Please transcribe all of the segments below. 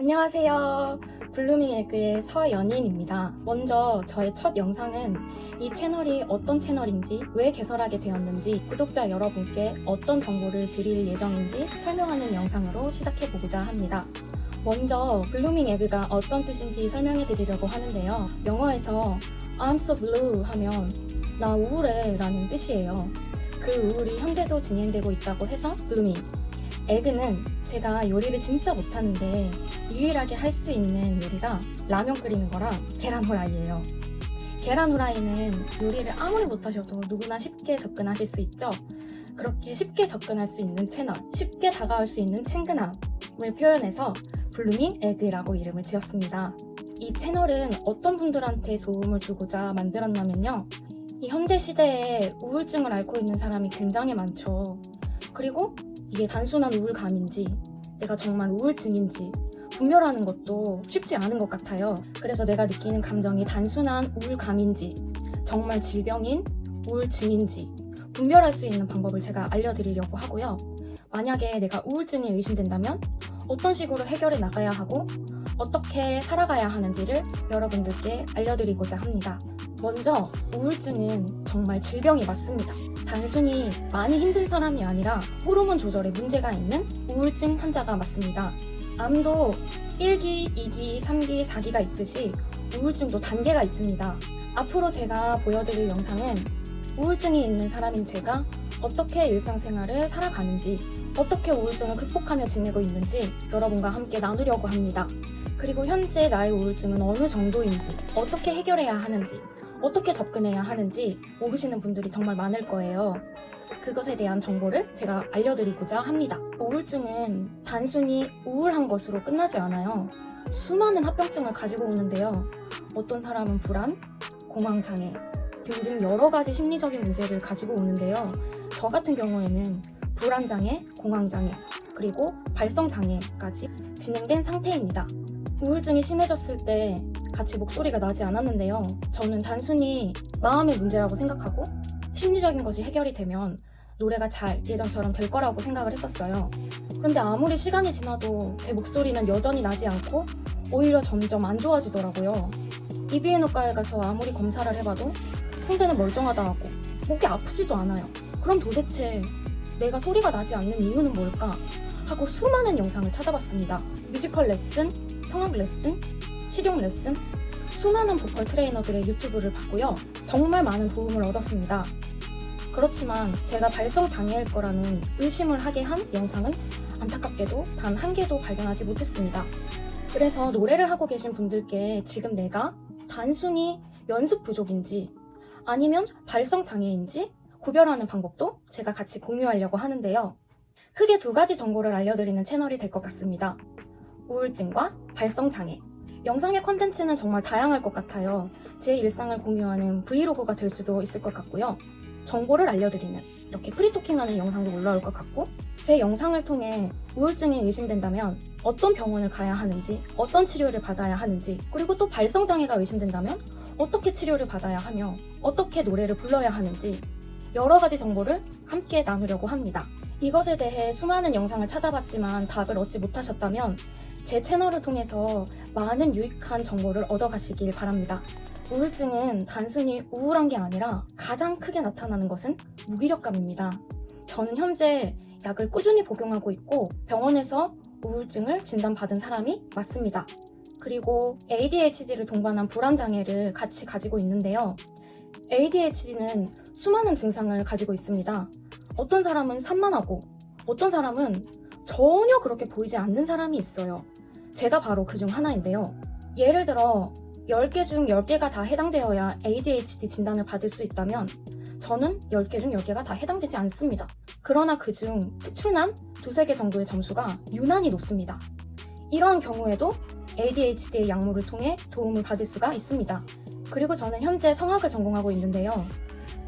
안녕하세요. 블루밍 에그의 서연인입니다. 먼저 저의 첫 영상은 이 채널이 어떤 채널인지, 왜 개설하게 되었는지, 구독자 여러분께 어떤 정보를 드릴 예정인지 설명하는 영상으로 시작해보고자 합니다. 먼저 블루밍 에그가 어떤 뜻인지 설명해 드리려고 하는데요. 영어에서 I'm so blue 하면 나 우울해 라는 뜻이에요. 그 우울이 현재도 진행되고 있다고 해서 블루밍. 에그는 제가 요리를 진짜 못하는데 유일하게 할 수 있는 요리가 라면 끓이는 거랑 계란 후라이예요. 계란 후라이는 요리를 아무리 못하셔도 누구나 쉽게 접근하실 수 있죠. 그렇게 쉽게 접근할 수 있는 채널, 쉽게 다가올 수 있는 친근함을 표현해서 블루밍 에그라고 이름을 지었습니다. 이 채널은 어떤 분들한테 도움을 주고자 만들었냐면요. 이 현대 시대에 우울증을 앓고 있는 사람이 굉장히 많죠. 그리고 이게 단순한 우울감인지 내가 정말 우울증인지 분별하는 것도 쉽지 않은 것 같아요. 그래서 내가 느끼는 감정이 단순한 우울감인지 정말 질병인 우울증인지 분별할 수 있는 방법을 제가 알려드리려고 하고요. 만약에 내가 우울증이 의심된다면 어떤 식으로 해결해 나가야 하고 어떻게 살아가야 하는지를 여러분들께 알려드리고자 합니다. 먼저 우울증은 정말 질병이 맞습니다. 단순히 많이 힘든 사람이 아니라 호르몬 조절에 문제가 있는 우울증 환자가 맞습니다. 암도 1기, 2기, 3기, 4기가 있듯이 우울증도 단계가 있습니다. 앞으로 제가 보여드릴 영상은 우울증이 있는 사람인 제가 어떻게 일상생활을 살아가는지, 어떻게 우울증을 극복하며 지내고 있는지 여러분과 함께 나누려고 합니다. 그리고 현재 나의 우울증은 어느 정도인지, 어떻게 해결해야 하는지, 어떻게 접근해야 하는지 모르시는 분들이 정말 많을 거예요. 그것에 대한 정보를 제가 알려드리고자 합니다. 우울증은 단순히 우울한 것으로 끝나지 않아요. 수많은 합병증을 가지고 오는데요. 어떤 사람은 불안, 공황장애 등등 여러 가지 심리적인 문제를 가지고 오는데요. 저 같은 경우에는 불안장애, 공황장애, 그리고 발성장애까지 진행된 상태입니다. 우울증이 심해졌을 때 같이 목소리가 나지 않았는데요. 저는 단순히 마음의 문제라고 생각하고 심리적인 것이 해결이 되면 노래가 잘 예전처럼 될 거라고 생각을 했었어요. 그런데 아무리 시간이 지나도 제 목소리는 여전히 나지 않고 오히려 점점 안 좋아지더라고요. 이비인후과에 가서 아무리 검사를 해봐도 홍대는 멀쩡하다 하고 목이 아프지도 않아요. 그럼 도대체 내가 소리가 나지 않는 이유는 뭘까? 하고 수많은 영상을 찾아봤습니다. 뮤지컬 레슨, 성악 레슨, 실용 레슨, 수많은 보컬 트레이너들의 유튜브를 봤고요. 정말 많은 도움을 얻었습니다. 그렇지만 제가 발성 장애일 거라는 의심을 하게 한 영상은 안타깝게도 단 한 개도 발견하지 못했습니다. 그래서 노래를 하고 계신 분들께 지금 내가 단순히 연습 부족인지 아니면 발성 장애인지 구별하는 방법도 제가 같이 공유하려고 하는데요. 크게 두 가지 정보를 알려드리는 채널이 될 것 같습니다. 우울증과 발성 장애. 영상의 컨텐츠는 정말 다양할 것 같아요. 제 일상을 공유하는 브이로그가 될 수도 있을 것 같고요. 정보를 알려드리는 이렇게 프리토킹하는 영상도 올라올 것 같고 제 영상을 통해 우울증이 의심된다면 어떤 병원을 가야 하는지 어떤 치료를 받아야 하는지 그리고 또 발성장애가 의심된다면 어떻게 치료를 받아야 하며 어떻게 노래를 불러야 하는지 여러 가지 정보를 함께 나누려고 합니다. 이것에 대해 수많은 영상을 찾아봤지만 답을 얻지 못하셨다면 제 채널을 통해서 많은 유익한 정보를 얻어가시길 바랍니다. 우울증은 단순히 우울한 게 아니라 가장 크게 나타나는 것은 무기력감입니다. 저는 현재 약을 꾸준히 복용하고 있고 병원에서 우울증을 진단받은 사람이 맞습니다. 그리고 ADHD를 동반한 불안장애를 같이 가지고 있는데요. ADHD는 수많은 증상을 가지고 있습니다. 어떤 사람은 산만하고 어떤 사람은 전혀 그렇게 보이지 않는 사람이 있어요. 제가 바로 그 중 하나인데요. 예를 들어 10개 중 10개가 다 해당되어야 ADHD 진단을 받을 수 있다면 저는 10개 중 10개가 다 해당되지 않습니다. 그러나 그 중 특출난 두세 개 정도의 점수가 유난히 높습니다. 이러한 경우에도 ADHD의 약물을 통해 도움을 받을 수가 있습니다. 그리고 저는 현재 성악을 전공하고 있는데요.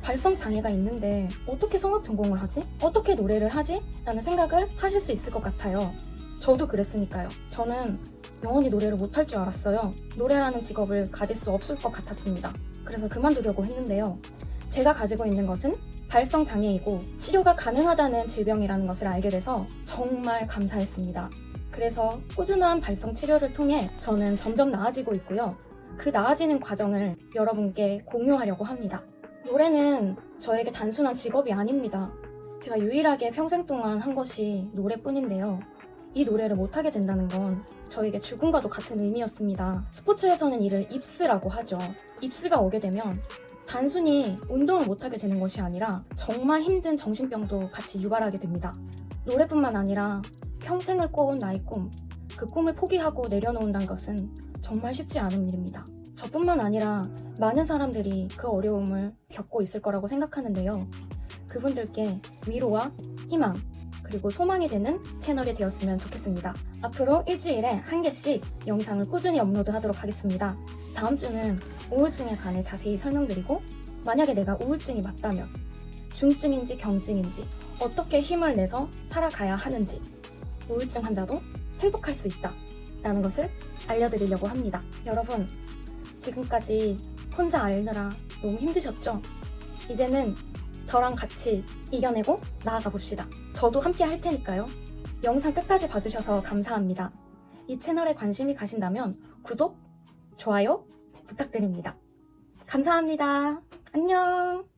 발성 장애가 있는데 어떻게 성악 전공을 하지? 어떻게 노래를 하지? 라는 생각을 하실 수 있을 것 같아요. 저도 그랬으니까요. 저는 영원히 노래를 못할 줄 알았어요. 노래라는 직업을 가질 수 없을 것 같았습니다. 그래서 그만두려고 했는데요. 제가 가지고 있는 것은 발성 장애이고 치료가 가능하다는 질병이라는 것을 알게 돼서 정말 감사했습니다. 그래서 꾸준한 발성 치료를 통해 저는 점점 나아지고 있고요. 그 나아지는 과정을 여러분께 공유하려고 합니다. 노래는 저에게 단순한 직업이 아닙니다. 제가 유일하게 평생 동안 한 것이 노래뿐인데요. 이 노래를 못하게 된다는 건 저에게 죽음과도 같은 의미였습니다. 스포츠에서는 이를 입스라고 하죠. 입스가 오게 되면 단순히 운동을 못하게 되는 것이 아니라 정말 힘든 정신병도 같이 유발하게 됩니다. 노래뿐만 아니라 평생을 꿔온 나의 꿈, 그 꿈을 포기하고 내려놓는다는 것은 정말 쉽지 않은 일입니다. 저뿐만 아니라 많은 사람들이 그 어려움을 겪고 있을 거라고 생각하는데요. 그분들께 위로와 희망, 그리고 소망이 되는 채널이 되었으면 좋겠습니다. 앞으로 일주일에 한 개씩 영상을 꾸준히 업로드하도록 하겠습니다. 다음 주는 우울증에 관해 자세히 설명드리고 만약에 내가 우울증이 맞다면 중증인지 경증인지 어떻게 힘을 내서 살아가야 하는지 우울증 환자도 행복할 수 있다 라는 것을 알려드리려고 합니다. 여러분 지금까지 혼자 앓느라 너무 힘드셨죠? 이제는 저랑 같이 이겨내고 나아가 봅시다. 저도 함께 할 테니까요. 영상 끝까지 봐주셔서 감사합니다. 이 채널에 관심이 가신다면 구독, 좋아요 부탁드립니다. 감사합니다. 안녕!